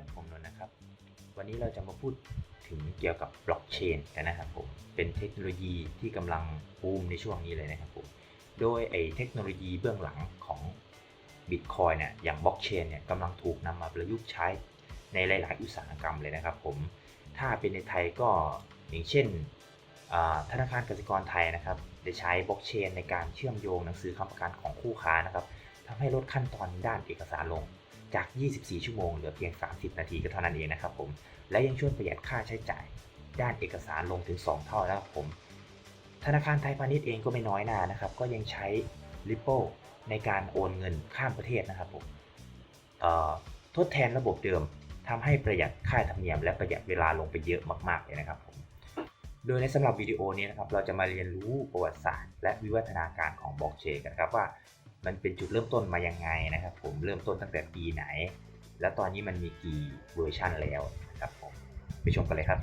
ครับผมนนนะครับ วันนี้เราจะมาพูดถึงเกี่ยวกับบล็อกเชนกันนะครับผม เป็นเทคโนโลยีที่กำลังบูมในช่วงนี้เลยนะครับผม โดยไอเทคโนโลยีเบื้องหลังของบิตคอยเนี่ย อย่างบล็อกเชนเนี่ยกำลังถูกนำมาประยุกต์ใช้ในหลาย ๆ อุตสาหกรรมเลยนะครับผม ถ้าเป็นในไทยก็อย่างเช่นธนาคารกสิกรไทยนะครับได้ใช้บล็อกเชนในการเชื่อมโยงหนังสือคำประกันของคู่ค้านะครับทำให้ลดขั้นตอนด้านเอกสารลง จาก 24 ชั่วโมงเหลือเพียง 30 นาทีก็เท่านั้นเองนะครับผม และยังช่วยประหยัดค่าใช้จ่าย ด้านเอกสารลงถึง 2 เท่าแล้วครับผม ธนาคารไทยพาณิชย์เองก็ไม่น้อยหน้านะครับ ก็ยังใช้ Ripple ในการโอนเงินข้ามประเทศนะครับผมทดแทนระบบเดิมทำให้ประหยัดค่าธรรมเนียมและประหยัดเวลาลงไปเยอะมากๆเลยนะครับผม โดยในสำหรับวิดีโอนี้นะครับเราจะมาเรียนรู้ประวัติศาสตร์ และวิวัฒนาการของบล็อกเชนกันครับว่า มันเป็นจุดเริ่มต้นมายังไงนะครับ ผมเริ่มต้นตั้งแต่ปีไหน แล้วตอนนี้มันมีกี่เวอร์ชันแล้วนะครับผมไปชมกันเลยครับ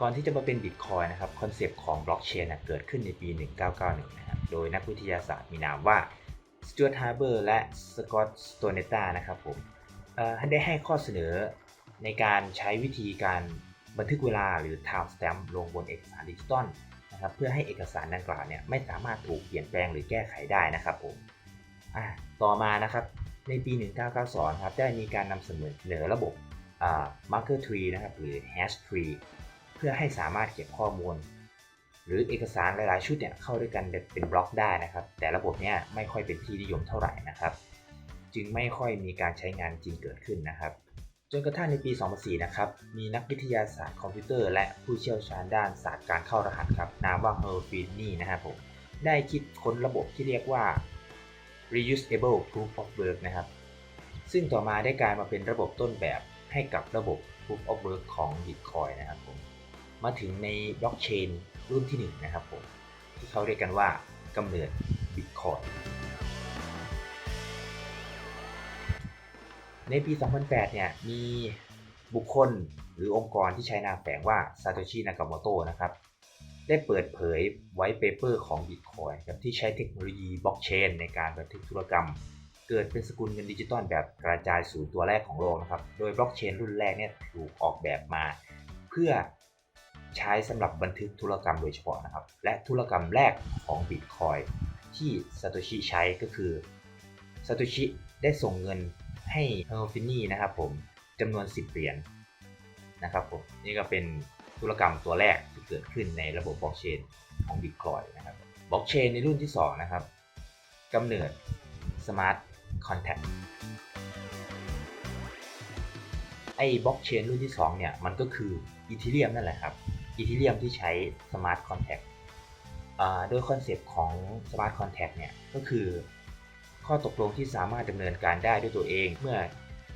ก่อนที่จะมาเป็นบิตคอยนะครับคอนเซปต์ของบล็อกเชนเกิดขึ้นในปี 1991 นะครับโดยนักวิทยาศาสตร์มีนามว่าสจว r t ฮาร์เบอร์และสกอตสโตเนตานะครับผมได้ให้ข้อเสนอในการใช้วิธีการบันทึกเวลาหรือ time stamp ลงบนเอกสารดิจิตอล นะครับเพื่อให้เอกสารดังกล่าวเนี่ยไม่สามารถถูกเปลี่ยนแปลงหรือแก้ไขได้นะครับผมต่อมานะครับในปี 1992ครับได้มีการนำเสนอระบบ marker tree นะครับหรือ hash tree เพื่อให้สามารถเก็บข้อมูล หรือเอกสารหลายๆชุดเนี่ยเข้าด้วยกันเป็นบล็อกได้นะครับ แต่ระบบเนี้ยไม่ค่อยเป็นที่นิยมเท่าไหร่นะครับ จึงไม่ค่อยมีการใช้งานจริงเกิดขึ้นนะครับ จนกระทั่งในปี 2004 นะครับ มีนักวิทยาศาสตร์คอมพิวเตอร์และผู้เชี่ยวชาญด้านศาสตร์การเข้ารหัสครับ นามว่าเฮอร์ฟินนี่นะครับผม ได้คิดค้นระบบที่เรียกว่า reusable proof of work นะครับ ซึ่งต่อมาได้กลายมาเป็นระบบต้นแบบให้กับระบบ proof of work ของ Bitcoin นะครับผม มาถึงในบล็อกเชนรุ่นที่ 1 นะครับผม ที่เขาเรียกกันว่ากำเนิด Bitcoin ในปี 2008 เนี่ย มีบุคคลหรือองค์กรที่ใช้นามแฝงว่า Satoshi Nakamoto นะครับ ได้เปิดเผยไว้เปเปอร์ของ Bitcoin ครับที่ใช้เทคโนโลยีบล็อกเชนในการบันทึกธุรกรรม เกิดเป็นสกุลเงินดิจิตอลแบบกระจายสู่ตัวแรกของโลกนะครับ โดยบล็อกเชนรุ่นแรกเนี่ยถูกออกแบบมา เพื่อใช้สำหรับบันทึกธุรกรรมโดยเฉพาะนะครับ และธุรกรรมแรกของ Bitcoin ที่ Satoshi ใช้ก็คือ Satoshi ได้ส่งเงิน ให้เฮอร์ฟินนี่นะครับผมจำนวน 10 เหรียญนะครับผมนี่ก็เป็นธุรกรรมตัวแรกที่เกิดขึ้นในระบบบล็อกเชนของ Bitcoin นะครับบล็อกเชนในรุ่นที่ 2 นะครับกำเนิด Smart Contract ไอ้บล็อกเชนรุ่นที่ 2 เนี่ยมันก็คืออีเทเรียมนั่นแหละครับอีเทเรียมที่ใช้ Smart Contract อ่าโดยคอนเซปต์ของ Smart Contract เนี่ยก็คือ ข้อตกลงที่สามารถดำเนินการได้ด้วยตัวเองเมื่อ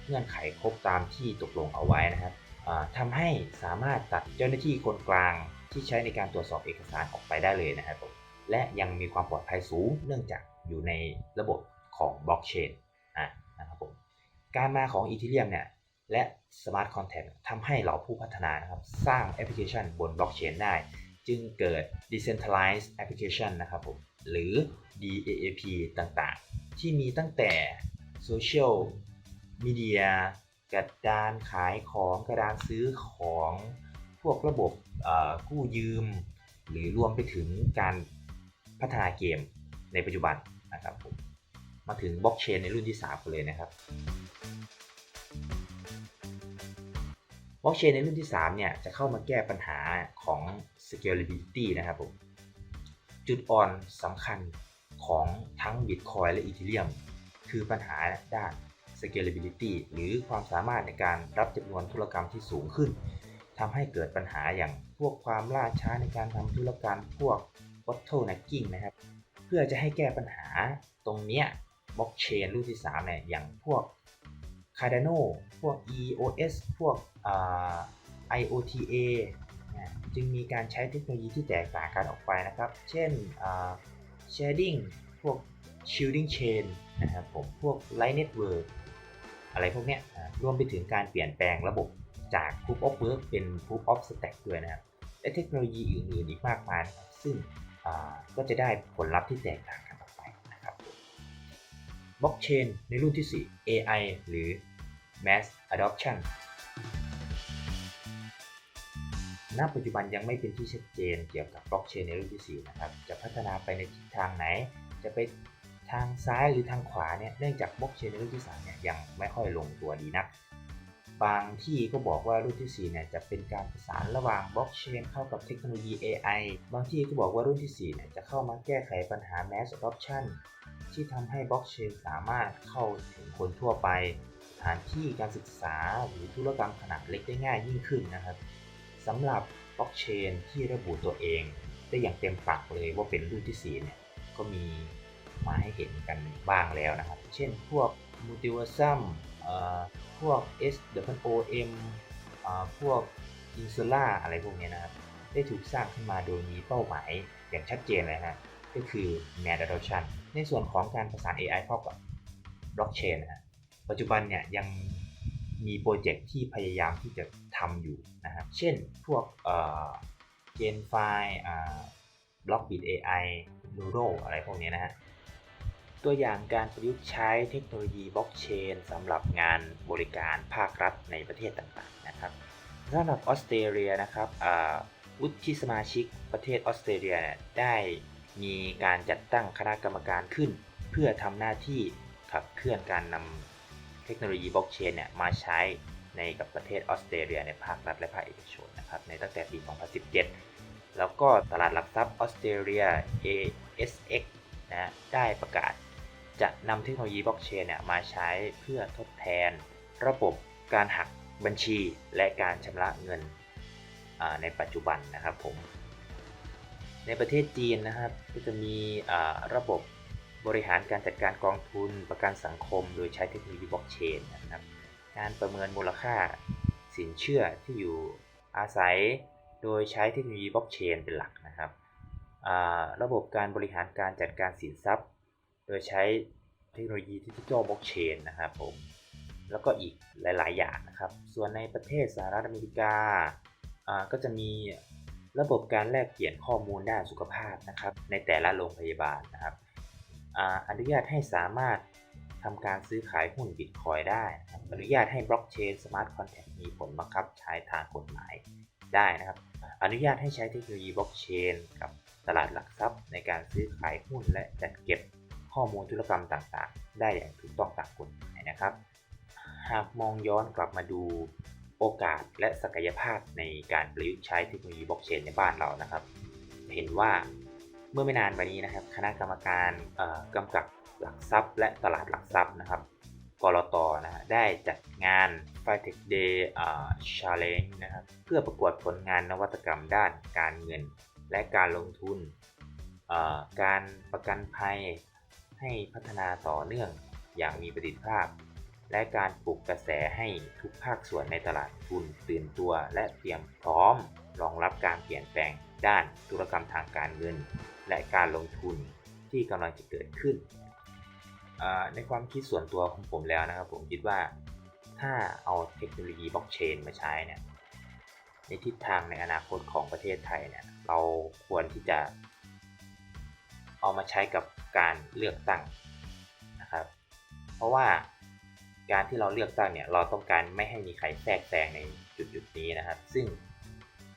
เงื่อนไขครบตามที่ตกลงเอาไว้นะครับทำให้สามารถตัดเจ้าหน้าที่คนกลางที่ใช้ในการตรวจสอบเอกสารออกไปได้เลยนะครับผมและยังมีความปลอดภัยสูงเนื่องจากอยู่ในระบบของบล็อกเชนนะครับผมการมาของอีเทเรียมเนี่ยและ Smart Contract ทำให้เหล่าผู้พัฒนานะครับสร้างแอปพลิเคชันบนบล็อกเชนได้ จึงเกิด Decentralized Application นะครับผม หรือ DAAP ต่างๆ ที่มีตั้งแต่โซเชียลมีเดียกระดานขายของกระดานซื้อของพวกระบบกู้ยืม หรือรวมไปถึงการพัฒนาเกมในปัจจุบันนะครับผมมาถึงบล็อกเชนในรุ่นที่ 3 กันเลยนะครับ บล็อกเชนในรุ่นที่ 3 เนี่ย จะเข้ามาแก้ปัญหาของ scalability นะครับผม จุดอ่อนสำคัญของทั้ง Bitcoin และ Ethereum คือปัญหาด้าน scalability หรือความสามารถในการรับจำนวนธุรกรรมที่สูงขึ้นทำให้เกิดปัญหาอย่างพวกความล่าช้าในการทำธุรกรรมพวก bottlenecking นะครับ เพื่อจะให้แก้ปัญหาตรงเนี้ยบล็อกเชนรุ่นที่ 3 เนี่ย อย่างพวก Cardano พวก EOS พวก IOTA จึงมีการใช้เทคโนโลยีที่แตกต่างกันออกไปนะครับ เช่น sharding พวก shielding chain นะครับผม พวก light network อะไรพวกเนี้ยรวมไปถึงการเปลี่ยนแปลงระบบจาก proof of work เป็น proof of stack ด้วยนะครับ และเทคโนโลยีอื่นๆอีกมากมายนะครับซึ่งก็จะได้ผลลัพธ์ที่แตกต่างกันออกไปนะครับบบล็อกเชนในรุ่นที่ 4 AI หรือ Mass Adoption ณปัจจุบันยังไม่เป็นที่ชัดเจนเกี่ยวกับบล็อกเชนในรุ่นที่ 4 นะครับ จะพัฒนาไปในทิศทางไหน จะไปทางซ้ายหรือทางขวาเนี่ย เนื่องจากบล็อกเชนในรุ่นที่ 3 เนี่ยยังไม่ค่อยลงตัวดีนัก บางที่ก็บอกว่ารุ่นที่ 4 เนี่ยจะเป็นการประสานระหว่างบล็อกเชนเข้ากับเทคโนโลยี AI บางที่ก็บอกว่ารุ่นที่ 4 เนี่ยจะเข้ามาแก้ไขปัญหา Mass Adoption ที่ทำให้บล็อกเชนสามารถเข้าถึงคนทั่วไป สถานที่การศึกษาหรือธุรกรรมขนาดเล็กได้ง่ายยิ่งขึ้นนะครับ สำหรับบล็อกเชนที่ระบุตัวเอง ได้อย่างเต็มปากเลยว่าเป็นรุ่นที่4เนี่ยก็มีมาให้เห็นกันบ้างแล้วนะครับ เช่นพวก Multiversum พวก SWOM พวก Insula อะไรพวกนี้นะครับ ได้ถูกสร้างขึ้นมาโดยมีเป้าหมายอย่างชัดเจนเลยนะก็คือ Mass Adoption ในส่วนของการประสาน AI เข้ากับบล็อกเชนนะฮะปัจจุบันเนี่ยยังมีโปรเจกต์ที่พยายามที่จะ ทำอยู่นะครับ เช่นพวกเอ่อ GenFi อ่า Blockbit AI Nuro อะไรพวกนี้นะฮะตัวอย่างการประยุกต์ใช้เทคโนโลยีบล็อกเชนสำหรับงานบริการภาครัฐในประเทศต่างๆนะครับสำหรับออสเตรเลียนะครับวุฒิสมาชิกประเทศออสเตรเลียเนี่ยได้มีการจัดตั้งคณะกรรมการขึ้น เพื่อทำหน้าที่ขับเคลื่อนการนำเทคโนโลยีบล็อกเชนเนี่ยมาใช้ ในกับประเทศออสเตรเลียในภาครัฐและภาคเอกชนนะครับในตั้งแต่ปี 2017 แล้วก็ตลาดหลักทรัพย์ออสเตรเลีย ASX นะได้ประกาศ จะนำเทคโนโลยีบล็อกเชนเนี่ยมาใช้เพื่อทดแทน ระบบการหักบัญชีและการชำระเงินในปัจจุบันนะครับผมในประเทศจีนนะครับก็จะมีระบบบริหารการจัดการกองทุนประกันสังคม โดยใช้เทคโนโลยีบล็อกเชนนะครับ การประเมินมูลค่าสินเชื่อที่อยู่อาศัยโดยใช้เทคโนโลยีบล็อกเชนเป็นหลักนะครับ ระบบการบริหารการจัดการสินทรัพย์ โดยใช้เทคโนโลยีดิจิทัลบล็อกเชนนะครับผมแล้วก็อีกหลาย ๆ อย่างนะครับ ส่วนในประเทศสหรัฐอเมริกาก็จะมีระบบการแลกเปลี่ยนข้อมูลด้านสุขภาพนะครับ ในแต่ละโรงพยาบาลนะครับอนุญาตให้สามารถ ทำการซื้อขายหุ้นบิตคอยได้ อนุญาตให้บล็อกเชนสมาร์ทคอนแท็กมีผลบังคับใช้ทางกฎหมายได้นะครับ อนุญาตให้ใช้เทคโนโลยีบล็อกเชนกับตลาดหลักทรัพย์ในการซื้อขายหุ้นและจัดเก็บข้อมูลธุรกรรมต่างๆ ได้อย่างถูกต้องตามกฎหมายนะครับ หากมองย้อนกลับมาดูโอกาสและศักยภาพในการประยุกต์ใช้เทคโนโลยีบล็อกเชนในบ้านเรานะครับ เห็นว่าเมื่อไม่นานมานี้นะครับ คณะกรรมการกำกับ หลักทรัพย์และตลาดหลักทรัพย์นะครับกรตนะฮะได้จัดงาน f i t e c h Day Challenge นะครับเพื่อประกวดผลงานนวัตกรรมด้านการเงินและการลงทุน การประกันภัยให้พัฒนาต่อเนื่องอย่างมีประสิทธิภาพ และการปลุกกระแสให้ทุกภาคส่วนในตลาดทุนตื่นตัว และเตรียมพร้อมรองรับการเปลี่ยนแปลงด้านธุรกรรมทางการเงิน และการลงทุนที่กำลังจะเกิดขึ้น ในความคิดส่วนตัวของผมแล้วนะครับ ผมคิดว่าถ้าเอาเทคโนโลยีบล็อกเชนมาใช้เนี่ยในทิศทางในอนาคตของประเทศไทยเนี่ยเราควรที่จะ เอามาใช้กับการเลือกตั้งนะครับ เพราะว่าการที่เราเลือกตั้งเนี่ยเราต้องการไม่ให้มีใครแทรกแซงในจุดจุดนี้นะครับ ซึ่ง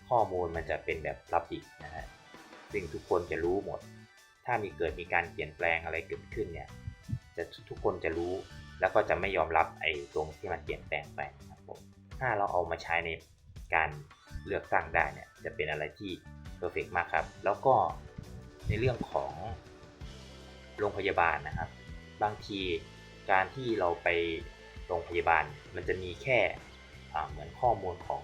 ข้อมูลมันจะเป็นแบบลับดิบนะฮะซึ่งทุกคนจะรู้หมด ถ้ามีเกิดมีการเปลี่ยนแปลงอะไรเกิดขึ้นเนี่ย จะทุกคนจะรู้ แล้วก็จะไม่ยอมรับไอ้ตรงที่มันเปลี่ยนแปลงไปนะครับผมถ้าเราเอามาใช้ในการเลือกตั้งได้เนี่ยจะเป็นอะไรที่เพอร์เฟกมากครับ แล้วก็ในเรื่องของโรงพยาบาลนะครับ บางทีการที่เราไปโรงพยาบาลมันจะมีแค่เหมือนข้อมูลของ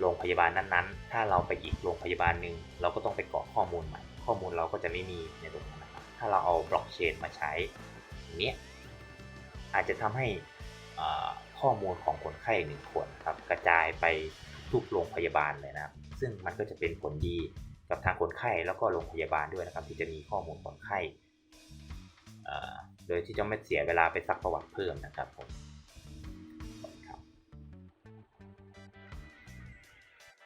โรงพยาบาลนั้นๆ ถ้าเราไปอีกโรงพยาบาลหนึ่งเราก็ต้องไปกรอกข้อมูลใหม่ ข้อมูลเราก็จะไม่มีในตรงนั้นนะครับ ถ้าเราเอาบล็อกเชนมาใช้ นี้อาจจะทำให้ข้อมูลของคนไข้หนึ่งคนครับกระจายไปทุกโรงพยาบาลเลยนะครับ ซึ่งมันก็จะเป็นผลดีกับทางคนไข้แล้วก็โรงพยาบาลด้วยนะครับ ที่จะมีข้อมูลคนไข้โดยที่จะไม่เสียเวลาไปซักประวัติเพิ่มนะครับผม